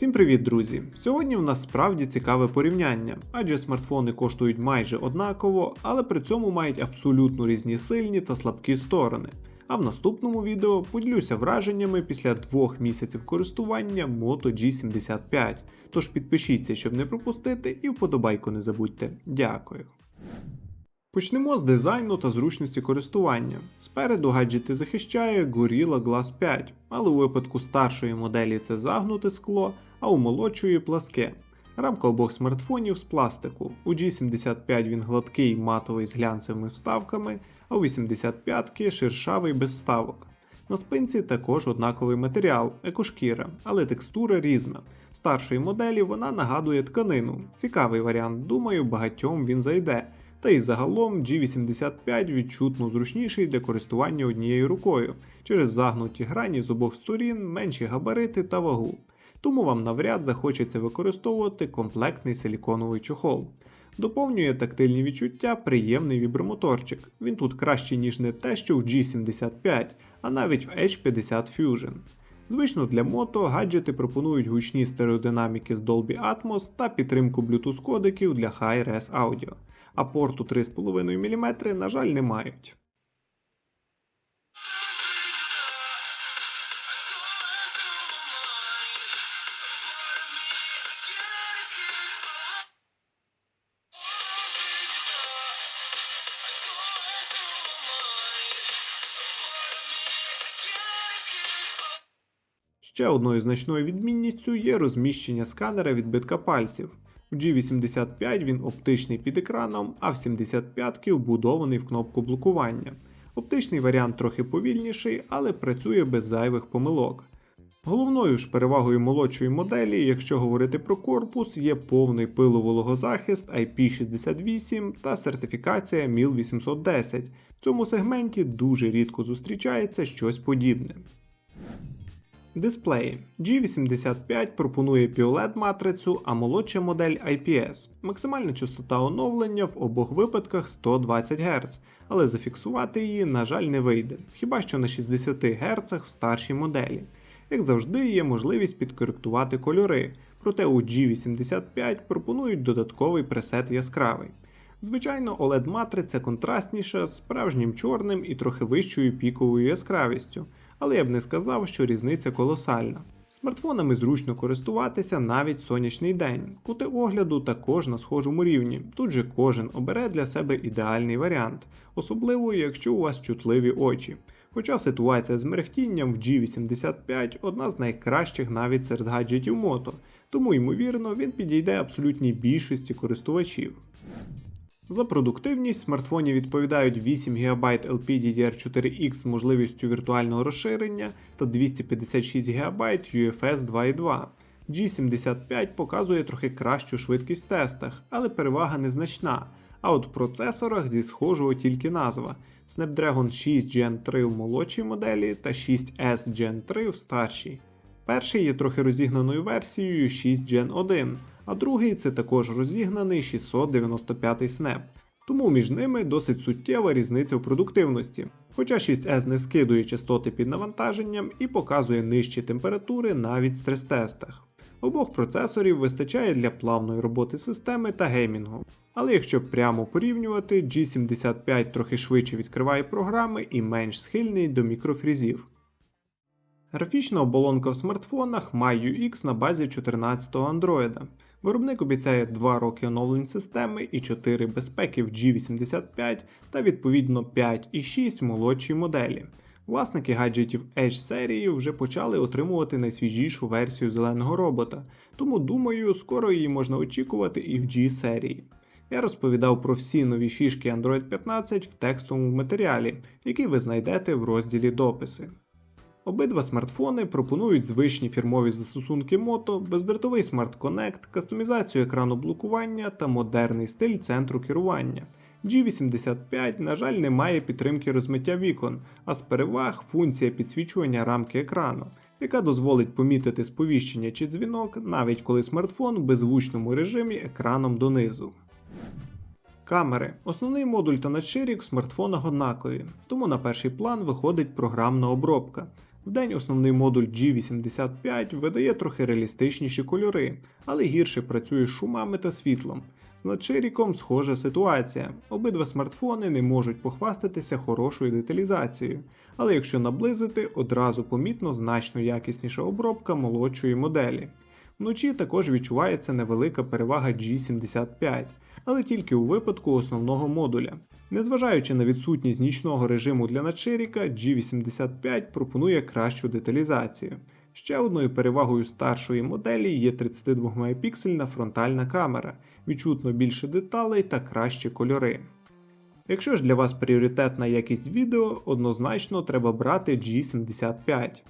Всім привіт, друзі! Сьогодні в нас справді цікаве порівняння, адже смартфони коштують майже однаково, але при цьому мають абсолютно різні сильні та слабкі сторони. А в наступному відео поділюся враженнями після двох місяців користування Moto G75. Тож підпишіться, щоб не пропустити, і вподобайку не забудьте. Дякую. Почнемо з дизайну та зручності користування. Спереду гаджети захищає Gorilla Glass 5, але у випадку старшої моделі це загнуте скло, а у молодшої пласке. Рамка обох смартфонів з пластику. У G75 він гладкий матовий з глянцевими вставками, а у 85-ки шершавий без вставок. На спинці також однаковий матеріал, екошкіра, але текстура різна. Старшої моделі вона нагадує тканину. Цікавий варіант, думаю, багатьом він зайде. Та й загалом G85 відчутно зручніший для користування однією рукою через загнуті грані з обох сторін, менші габарити та вагу. Тому вам навряд захочеться використовувати комплектний силіконовий чохол. Доповнює тактильні відчуття приємний вібромоторчик. Він тут кращий, ніж не те, що в G75, а навіть в H50 Fusion. Звично для мото гаджети пропонують гучні стереодинаміки з Dolby Atmos та підтримку Bluetooth кодеків для Hi-Res Audio, а порту 3,5 мм, на жаль, не мають. Ще одною значною відмінністю є розміщення сканера відбитка пальців. У G85 він оптичний під екраном, а в 75 вбудований в кнопку блокування. Оптичний варіант трохи повільніший, але працює без зайвих помилок. Головною ж перевагою молодшої моделі, якщо говорити про корпус, є повний пиловологозахист IP68 та сертифікація MIL 810. В цьому сегменті дуже рідко зустрічається щось подібне. Дисплеї G85 пропонує POLED матрицю, а молодша модель IPS. Максимальна частота оновлення в обох випадках 120 Гц, але зафіксувати її, на жаль, не вийде, хіба що на 60 Гц в старшій моделі. Як завжди, є можливість підкоректувати кольори, проте у G85 пропонують додатковий пресет яскравий. Звичайно, OLED-матриця контрастніша з справжнім чорним і трохи вищою піковою яскравістю, але я б не сказав, що різниця колосальна. Смартфонами зручно користуватися навіть сонячний день, кути огляду також на схожому рівні. Тут же кожен обере для себе ідеальний варіант, особливо якщо у вас чутливі очі. Хоча ситуація з мерехтінням в G85 одна з найкращих навіть серед гаджетів мото, тому ймовірно він підійде абсолютній більшості користувачів. За продуктивність смартфоні відповідають 8 ГБ LPDDR4X з можливістю віртуального розширення та 256 ГБ UFS 2.2. G75 показує трохи кращу швидкість в тестах, але перевага незначна. А от в процесорах зі схожого тільки назва: Snapdragon 6 Gen 3 в молодшій моделі та 6S Gen 3 в старшій. Перший є трохи розігнаною версією 6 Gen 1, а другий це також розігнаний 695 Snap. Тому між ними досить суттєва різниця в продуктивності. Хоча 6S не скидує частоти під навантаженням і показує нижчі температури навіть в стрес-тестах. Обох процесорів вистачає для плавної роботи системи та геймінгу. Але якщо прямо порівнювати, G75 трохи швидше відкриває програми і менш схильний до мікрофрізів. Графічна оболонка в смартфонах MyUX UX на базі 14-го Android. Виробник обіцяє 2 роки оновлень системи і 4 безпеки в G85 та відповідно 5 і 6 в молодшій моделі. Власники гаджетів Edge серії вже почали отримувати найсвіжішу версію зеленого робота, тому думаю, скоро її можна очікувати і в G серії. Я розповідав про всі нові фішки Android 15 в текстовому матеріалі, який ви знайдете в розділі дописи. Обидва смартфони пропонують звичні фірмові застосунки Moto, бездротовий Smart Connect, кастомізацію екрану блокування та модерний стиль центру керування. G85, на жаль, не має підтримки розмиття вікон, а з переваг функція підсвічування рамки екрану, яка дозволить помітити сповіщення чи дзвінок, навіть коли смартфон в беззвучному режимі екраном донизу. Камери. Основний модуль та надширік в смартфонах однакові, тому на перший план виходить програмна обробка. Вдень основний модуль G85 видає трохи реалістичніші кольори, але гірше працює з шумами та світлом. З надширіком схожа ситуація. Обидва смартфони не можуть похвастатися хорошою деталізацією, але якщо наблизити, одразу помітно значно якісніша обробка молодшої моделі. Вночі також відчувається невелика перевага G75, але тільки у випадку основного модуля. Незважаючи на відсутність нічного режиму для надширіка, G85 пропонує кращу деталізацію. Ще одною перевагою старшої моделі є 32 мегапіксельна фронтальна камера, відчутно більше деталей та кращі кольори. Якщо ж для вас пріоритетна якість відео, однозначно треба брати G75.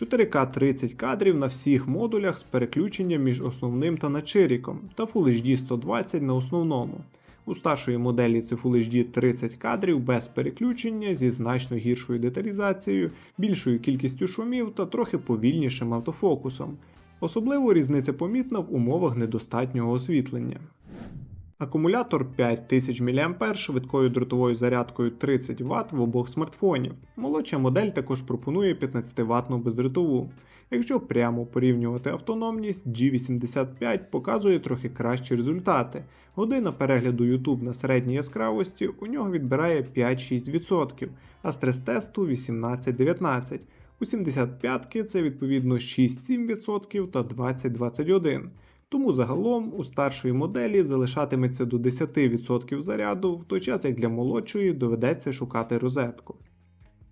4К 30 кадрів на всіх модулях з переключенням між основним та надширіком та Full HD 120 на основному. У старшої моделі це Full HD 30 кадрів без переключення зі значно гіршою деталізацією, більшою кількістю шумів та трохи повільнішим автофокусом. Особливо різниця помітна в умовах недостатнього освітлення. Акумулятор 5000 мА швидкою дротовою зарядкою 30 Вт в обох смартфонів. Молодша модель також пропонує 15 ватну бездротову. Якщо прямо порівнювати автономність, G85 показує трохи кращі результати. Година перегляду YouTube на середній яскравості у нього відбирає 5-6%, а стрес-тесту 18-19%. У 75-ки це відповідно 6-7% та 20-21%. Тому загалом у старшої моделі залишатиметься до 10% заряду, в той час як для молодшої доведеться шукати розетку.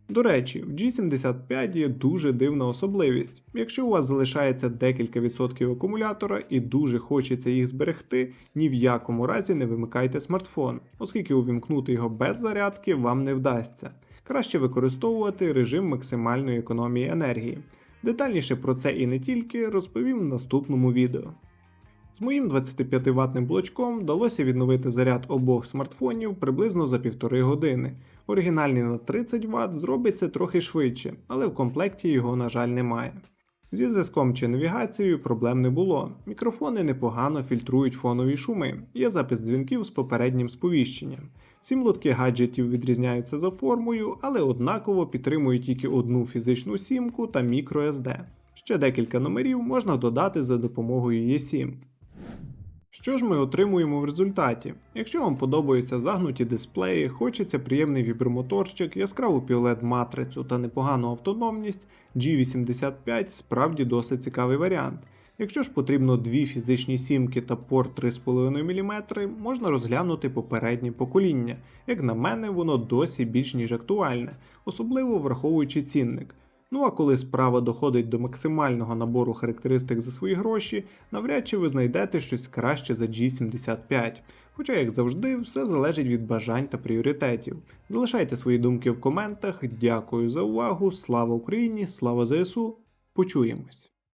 До речі, в G75 є дуже дивна особливість. Якщо у вас залишається декілька відсотків акумулятора і дуже хочеться їх зберегти, ні в якому разі не вимикайте смартфон, оскільки увімкнути його без зарядки вам не вдасться. Краще використовувати режим максимальної економії енергії. Детальніше про це і не тільки розповім в наступному відео. З моїм 25 ватним блочком вдалося відновити заряд обох смартфонів приблизно за півтори години. Оригінальний на 30 Вт зробиться трохи швидше, але в комплекті його, на жаль, немає. Зі зв'язком чи навігацією проблем не було. Мікрофони непогано фільтрують фонові шуми, є запис дзвінків з попереднім сповіщенням. Ці молотки гаджетів відрізняються за формою, але однаково підтримують тільки одну фізичну сімку та microSD. Ще декілька номерів можна додати за допомогою eSIM. Що ж ми отримуємо в результаті? Якщо вам подобаються загнуті дисплеї, хочеться приємний вібромоторчик, яскраву poled матрицю та непогану автономність, G85 справді досить цікавий варіант. Якщо ж потрібно дві фізичні сімки та порт 3,5 мм, можна розглянути попереднє покоління. Як на мене, воно досі більш ніж актуальне, особливо враховуючи цінник. Ну а коли справа доходить до максимального набору характеристик за свої гроші, навряд чи ви знайдете щось краще за G75. Хоча, як завжди, все залежить від бажань та пріоритетів. Залишайте свої думки в коментах. Дякую за увагу. Слава Україні! Слава ЗСУ! Почуємось!